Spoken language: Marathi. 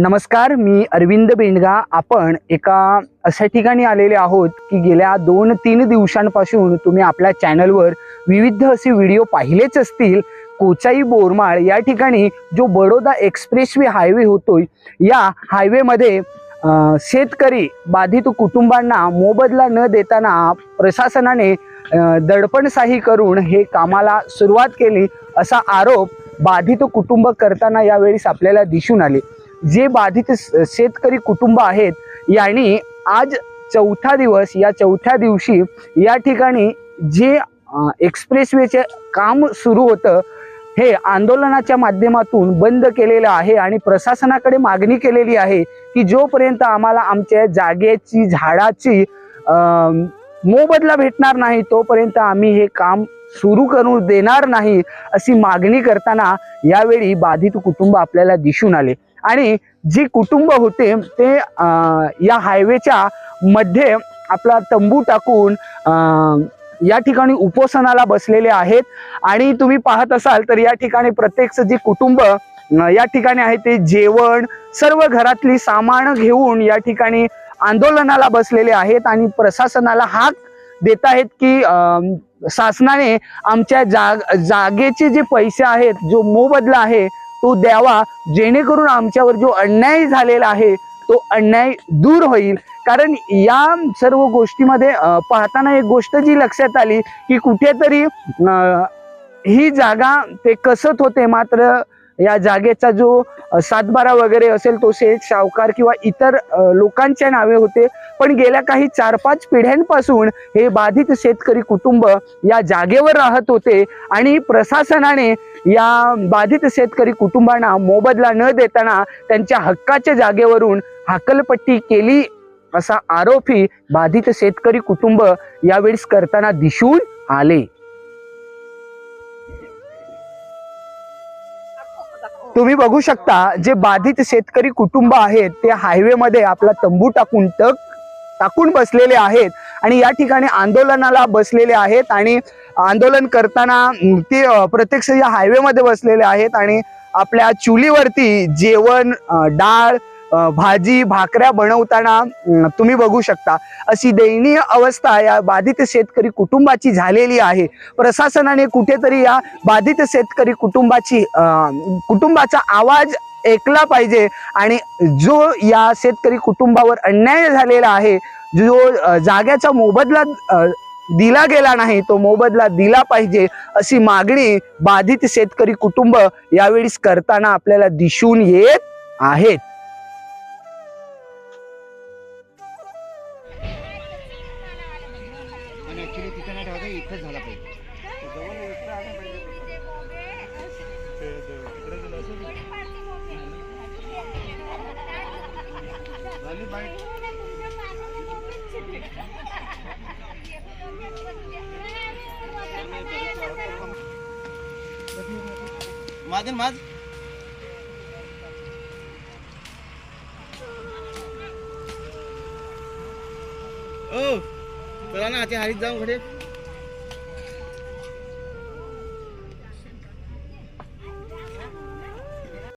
नमस्कार मी अरविंद बेंडगा. आपण एका अशा ठिकाणी आलेले आहोत की गेल्या दोन तीन दिवसांपासून तुम्ही आपल्या चॅनलवर विविध असे व्हिडिओ पाहिलेच असतील. कोचाई बोरमाळ या ठिकाणी जो बडोदा एक्सप्रेसवे हायवे होतोय या हायवेमध्ये शेतकरी बाधित कुटुंबांना मोबदला न देताना प्रशासनाने दडपणसाही दडपणशाही करून हे कामाला सुरुवात केली असा आरोप बाधित कुटुंब करताना यावेळेस आपल्याला दिसून आले. जे बाधित शेतकरी कुटुंब आहेत यांनी आज चौथा दिवस या चौथ्या दिवशी या ठिकाणी जे एक्सप्रेसवेचे काम सुरू होतं हे आंदोलनाच्या माध्यमातून बंद केलेलं आहे आणि प्रशासनाकडे मागणी केलेली आहे की जोपर्यंत आम्हाला आमच्या जागेची झाडाची मोबदला भेटणार नाही तोपर्यंत आम्ही हे काम सुरू करू देणार नाही अशी मागणी करताना यावेळी बाधित कुटुंब आपल्याला दिसून आले. आणि जे कुटुंब होते ते या हायवेच्या मध्ये आपला तंबू टाकून या ठिकाणी उपोषणाला बसलेले आहेत. आणि तुम्ही पाहत असाल तर या ठिकाणी प्रत्येक जे कुटुंब या ठिकाणी आहे ते जेवण सर्व घरातली सामान घेऊन या ठिकाणी आंदोलनाला बसलेले आहेत आणि प्रशासनाला हाक देत आहेत की शासनाने आमच्या जाग जागेचे जे पैसे आहेत जो मोबदला आहे तो द्यावा जेणेकरून आमच्यावर जो अन्याय झालेला आहे तो अन्याय दूर होईल. कारण या सर्व गोष्टीमध्ये पाहताना एक गोष्ट जी लक्षात आली की कुठेतरी ही जागा ते कसत होते मात्र या जागेचा जो सातबारा वगैरे असेल तो शेठ सावकार किंवा इतर लोकांच्या नावे होते. पण गेल्या काही चार पाच पिढ्यांपासून हे बाधित शेतकरी कुटुंब या जागेवर राहत होते आणि प्रशासनाने या बाधित शेतकरी कुटुंबांना मोबदला न देताना त्यांच्या हक्काच्या जागेवरून हकलपट्टी केली असा आरोपही बाधित शेतकरी कुटुंब यावेळेस करताना दिसून आले. तुम्ही बघू शकता जे बाधित शेतकरी कुटुंब आहेत ते हायवेमध्ये आपला तंबू टाकून टक टाकून बसलेले आहेत आणि या ठिकाणी आंदोलनाला बसलेले आहेत आणि आंदोलन करताना ते प्रत्यक्ष या हायवेमध्ये बसलेले आहेत आणि आपल्या चुलीवरती जेवण डाळ भाजी भाकऱ्या बनवताना तुम्ही बघू शकता. अशी दयनीय अवस्था या बाधित शेतकरी कुटुंबाची झालेली आहे. प्रशासनाने कुठेतरी या बाधित शेतकरी कुटुंबाची कुटुंबाचा आवाज ऐकला पाहिजे आणि जो या शेतकरी कुटुंबावर अन्याय झालेला आहे जो जाग्याचा मोबदला दिला गेला नाही तो मोबदला दिला पाहिजे अशी मागणी बाधित शेतकरी कुटुंब यावेळीस करताना आपल्याला दिसून येत आहेत तिकडे ऍक्च्युली तिथं नाही ठेवायचं इथंच झाला पाहिजे. झाली बाईट माझ ओ. ચલા ના હાથે હારી જ જાઉં ઘરે.